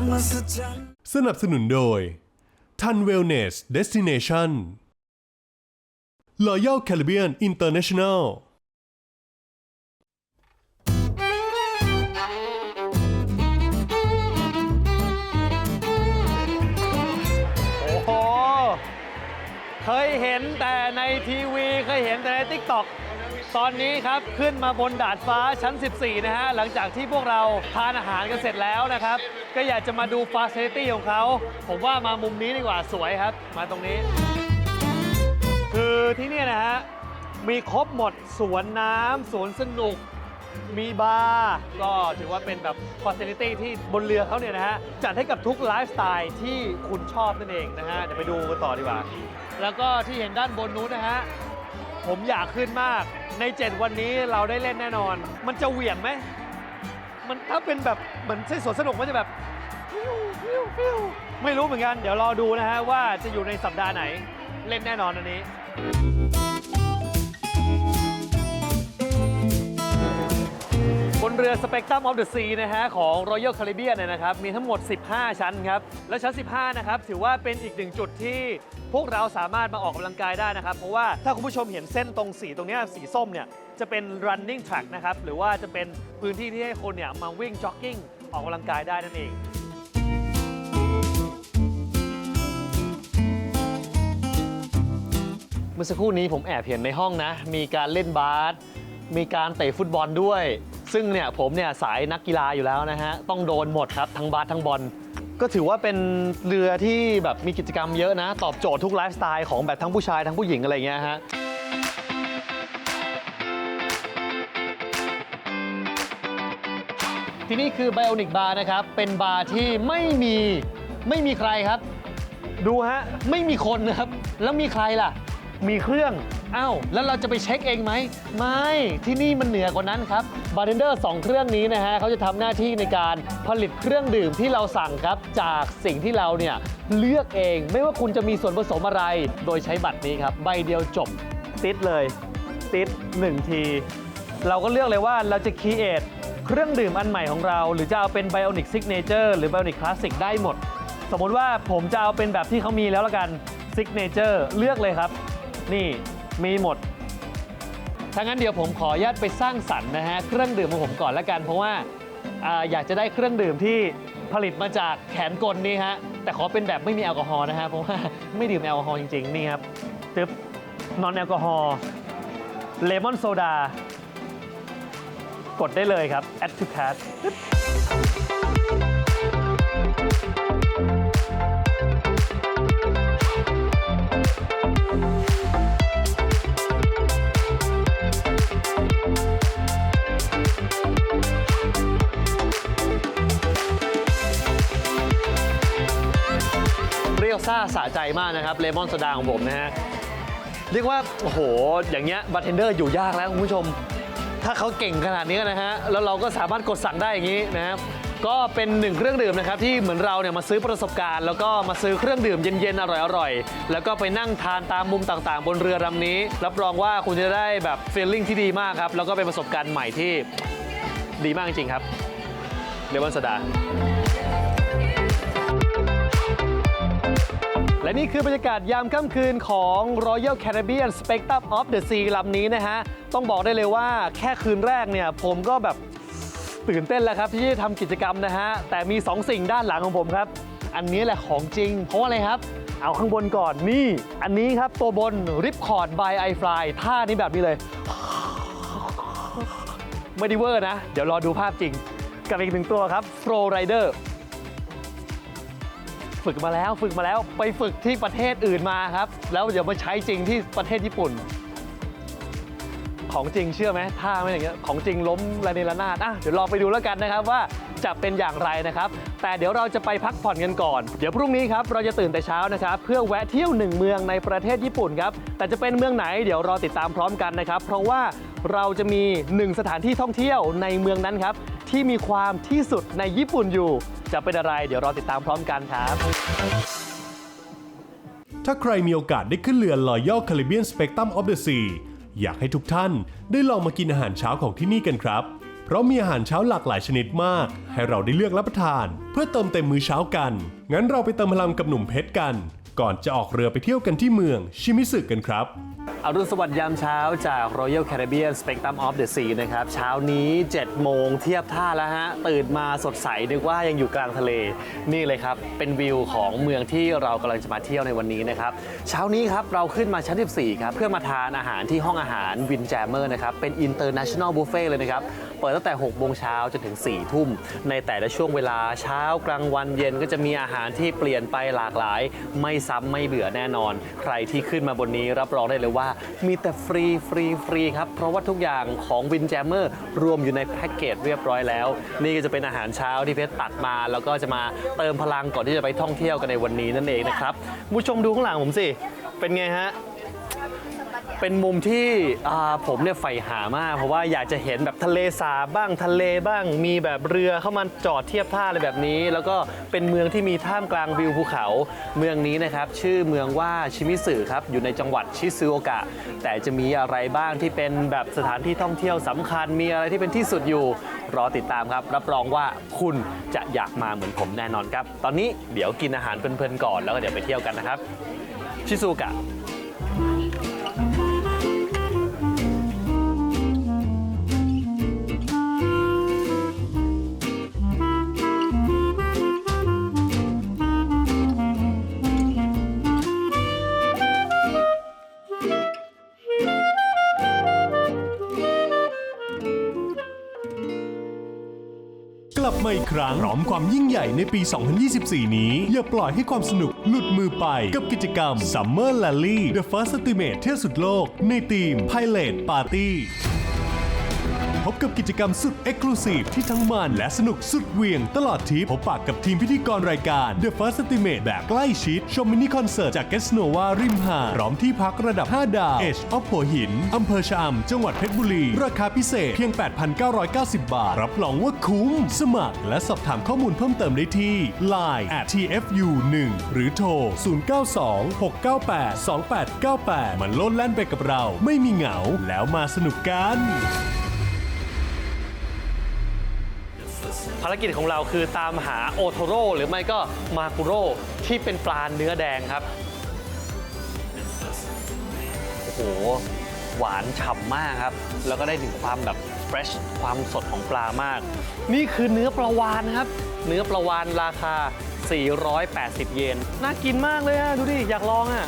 ความมหัศจรรย์ สนับสนุนโดยทันเวลเนสเดสติเนชัน Royal Caribbean International โอ้โห เคยเห็นแต่ในทีวี เคยเห็นแต่ในทิกตอก ตอนนี้ครับขึ้นมาบนดาดฟ้าชั้น 14 นะฮะ หลังจากที่พวกเราทานอาหารกันเสร็จแล้วนะครับ ก็อยากจะมาดูฟาซิลิตี้ของเขา ผมว่ามามุมนี้ดีกว่าสวยครับ มาตรงนี้ คือที่นี่นะฮะ มีครบหมดสวนน้ำสวนสนุกมีบาร์ก็ถือว่าเป็นแบบฟ a ซิลิตี้ที่บนเรือเขาเนี่ยนะฮะ จัดให้กับทุกไลฟ์สไตล์ที่คุณชอบนั่นเองนะฮะ เดี๋ยวไปดูกันต่อดีกว่า แล้วก็ที่เห็นด้านบนนู้นนะฮะ ผมอยากขึ้นมาก ใน 7 วันนี้เราได้เล่นแน่นอน มันจะเหวี่ยงไหม มันถ้าเป็นแบบเหมือนใช่สวนสนุกมันจะแบบฟิวฟิวฟิวไม่รู้เหมือนกัน เดี๋ยวรอดูนะฮะว่าจะอยู่ในสัปดาห์ไหนเล่นแน่นอนอันนี้บนเรือ Spectrum of the Sea นะฮะของ Royal Caribbean เนี่ยนะครับ มีทั้งหมด 15 ชั้นครับ และชั้น 15 นะครับ ถือว่าเป็นอีกหนึ่งจุดที่ พวกเราสามารถมาออกกำลังกายได้นะครับ เพราะว่าถ้าคุณผู้ชมเห็นเส้นตรงสีตรงเนี้ยสีส้มเนี่ยจะเป็น running track นะครับ หรือว่าจะเป็นพื้นที่ที่ให้คนเนี่ยมาวิ่ง jogging ออกกำลังกายได้นั่นเอง เมื่อสักครู่นี้ผมแอบเห็นในห้องนะ มีการเล่นบาส มีการเตะฟุตบอลด้วย ซึ่งเนี่ยผมเนี่ยสายนักกีฬาอยู่แล้วนะฮะ ต้องโดนหมดครับ ทั้งบาสทั้งบอล ก็ถือว่าเป็นเรือที่แบบมีกิจกรรมเยอะนะ ตอบโจทย์ทุกไลฟ์สไตล์ของแบบทั้งผู้ชายทั้งผู้หญิงอะไรเงี้ยฮะ ที่นี่คือไบโอนิกบาร์นะครับ เป็นบาร์ที่ไม่มีไม่มีใครครับ ดูฮะ ไม่มีคนนะครับ แล้วมีใครล่ะ มีเครื่องอ้าวแล้วเราจะไปเช็คเองไหม ไม่ที่นี่มันเหนือกว่านั้นครับบาร์เทนเดอร์สองเครื่องนี้นะฮะเขาจะทำหน้าที่ในการผลิตเครื่องดื่มที่เราสั่งครับ จากสิ่งที่เราเนี่ยเลือกเอง ไม่ว่าคุณจะมีส่วนผสมอะไร โดยใช้บัตรนี้ครับ ใบเดียวจบติดเลยติด1ที เราก็เลือกเลยว่าเราจะคีเอทเครื่องดื่มอันใหม่ของเรา หรือจะเอาเป็น Bionic Signature หรือ Bionic Classic ได้หมด สมมติว่าผมจะเอาเป็นแบบที่เขามีแล้วละกัน Signature เลือกเลยครับ นี่มีหมด ถ้างั้นเดี๋ยวผมขออนุญาตไปสร้างสรรค์นะฮะเครื่องดื่มของผมก่อนละกัน เพราะว่าอาอยากจะได้เครื่องดื่มที่ผลิตมาจากแขนกลนี่ฮะแต่ขอเป็นแบบไม่มีแอลกอฮอล์นะฮะเพราะว่าไม่ดื่มแอลกอฮอล์จริงๆนี่ครับตึ๊บนอนแอลกอฮอล์เลมอนโซดากดได้เลยครับ add to cart ซ่าสะใจมากนะครับเลมอนโซดาของผมนะฮะเรียกว่าโอ้โหอย่างเงี้ยบาร์เทนเดอร์อยู่ยากแล้วคุณผู้ชม ถ้าเขาเก่งขนาดนี้นะฮะแล้วเราก็สามารถกดสั่งได้อย่างนี้นะครับก็เป็นหนึ่งเครื่องดื่มนะครับที่เหมือนเราเนี่ยมาซื้อประสบการณ์ แล้วก็มาซื้อเครื่องดื่มเย็นๆอร่อยๆแล้วก็ไปนั่งทานตามมุมต่างๆ บนเรือลำนี้ รับรองว่าคุณจะได้แบบฟีลลิ่งที่ดีมากครับแล้วก็เป็นประสบการณ์ใหม่ที่ดีมากจริงๆครับเลมอนสดา และนี่คือบรรยากาศยามค่ำคืนของ Royal Caribbean Spectrum of the Sea ลำนี้นะฮะ ต้องบอกได้เลยว่าแค่คืนแรกเนี่ย ผมก็แบบตื่นเต้นแล้วครับ ที่จะทำกิจกรรมนะฮะ แต่มี 2 สิ่งด้านหลังของผมครับ อันนี้แหละของจริง เพราะอะไรครับ เอาข้างบนก่อนนี่ อันนี้ครับตัวบน Ripcord by iFly ท่านี้แบบนี้เลย ไม่ได้เวอร์นะ เดี๋ยวรอดูภาพจริง กับอีกหนึ่งตัวครับ Flow Rider ฝึกมาแล้วฝึกมาแล้วไปฝึกที่ประเทศอื่นมาครับ แล้วเดี๋ยวมาใช้จริงที่ประเทศญี่ปุ่น ของจริงเชื่อไหมท่าไม่อย่างเงี้ยของจริงล้มระเนระนาดอะเดี๋ยวลองไปดูแล้วกันนะครับว่าจะเป็นอย่างไรนะครับ แต่เดี๋ยวเราจะไปพักผ่อนกันก่อน เดี๋ยวพรุ่งนี้ครับเราจะตื่นแต่เช้านะครับ เพื่อแวะเที่ยวหนึ่งเมืองในประเทศญี่ปุ่นครับแต่จะเป็นเมืองไหนเดี๋ยวรอติดตามพร้อมกันนะครับ เพราะว่าเราจะมีหนึ่งสถานที่ท่องเที่ยวในเมืองนั้นครับ ที่มีความที่สุดในญี่ปุ่นอยู่ จะเป็นอะไร เดี๋ยวรอติดตามพร้อมกันครับ ถ้าใครมีโอกาสได้ขึ้นเรือ Royal Caribbean Spectrum of the Sea อยากให้ทุกท่านได้ลองมากินอาหารเช้าของที่นี่กันครับ เพเพราะมีอาหารเช้าหลากหลายชนิดมาก ให้เราได้เลือกรับประทาน เพื่อเติมเต็มมื้อเช้ากัน งั้นเราไปเติมพลังกับหนุ่มเพชรกัน ก่อนจะออกเรือไปเที่ยวกันที่เมืองชิมิสึกันครับ อรุณสวัสดิ์ยามเช้าจาก Royal Caribbean Spectrum of the Sea นะครับ เช้านี้ 7 โมงเทียบท่าแล้วฮะ ตื่นมาสดใส นึกว่ายังอยู่กลางทะเล นี่เลยครับ เป็นวิวของเมืองที่เรากำลังจะมาเที่ยวในวันนี้นะครับ เช้านี้ครับ เราขึ้นมาชั้น 14 ครับ เพื่อมาทานอาหารที่ห้องอาหารวินแจมเมอร์นะครับ เป็น International Buffet เลยนะครับ เปิดตั้งแต่6โมงเช้าจนถึง4ทุ่ม ในแต่ละช่วงเวลาเช้ากลางวันเย็นก็จะมีอาหารที่เปลี่ยนไปหลากหลาย ไม่ซ้ำไม่เบื่อแน่นอน ใครที่ขึ้นมาบนนี้รับรองได้เลยว่า มีแต่ฟรีฟรีฟรีครับ เพราะว่าทุกอย่างของวินแจมเมอร์รวมอยู่ในแพ็กเกจเรียบร้อยแล้ว นี่ก็จะเป็นอาหารเช้าที่เพชรตัดมา แล้วก็จะมาเติมพลังก่อนที่จะไปท่องเที่ยวกันในวันนี้นั่นเองนะครับผู้ชมดูข้างหลังผมสิเป็นไงฮะ เป็นมุมที่อ่าผมเนี่ยใฝ่หามาก เพราะว่าอยากจะเห็นแบบทะเลสาบบ้างทะเลบ้าง มีแบบเรือเข้ามาจอดเทียบท่าอะไรแบบนี้ แล้วก็เป็นเมืองที่มีท่ามกลางวิวภูเขา เมืองนี้นะครับ ชื่อเมืองว่าชิมิสึครับ อยู่ในจังหวัดชิซูโอกะ แต่จะมีอะไรบ้างที่เป็นแบบสถานที่ท่องเที่ยวสำคัญ มีอะไรที่เป็นที่สุดอยู่ รอติดตามครับ รับรองว่าคุณจะอยากมาเหมือนผมแน่นอนครับ ตอนนี้เดี๋ยวกินอาหารเพลินๆก่อน แล้วก็เดี๋ยวไปเที่ยวกันนะครับ ชิซูโอกะ กลับมาอีกครั้งพร้อมความยิ่งใหญ่ในปี 2024 นี้ อย่าปล่อยให้ความสนุกหลุดมือไปกับกิจกรรม Summer Rally The First Ultimate เที่ยวสุดโลก ในทีม Pilot Party พบกับกิจกรรมสุด Exclusive ที่ทั้งมันและสนุกสุดเหวียงตลอดทริปพบปากกับทีมพิธีกรรายการ The First Ultimate แบบใกล้ชิด ชมมินิคอนเสิร์ตจาก g กสโนวาริมหาดพร้อมที่พักระดับ 5 ดาว Edge of หัวหิน อำเภอชะอำจังหวัดเพชรบุรี ราคาพิเศษเพียง 8,990 บาท รับรองว่าคุ้ม สมัคร และสอบถามข้อมูลเพิ่มเติมได้ที่ Line at tfu 1 หรือโทร 0926982898 มันโลดแล่นไปกับเรา ไม่มีเหงาแล้วมาสนุกกัน ภารกิจของเราคือตามหาโอโทโร่หรือไม่ก็มากุโร่ที่เป็นปลาเนื้อแดงครับ โอ้โห หวานฉ่ำมากครับ แล้วก็ได้ถึงความแบบเฟรชความสดของปลามาก นี่คือเนื้อปลาวานครับ เนื้อปลาวานราคา 480 เยน น่ากินมากเลยอะดูดิ อยากลองอะ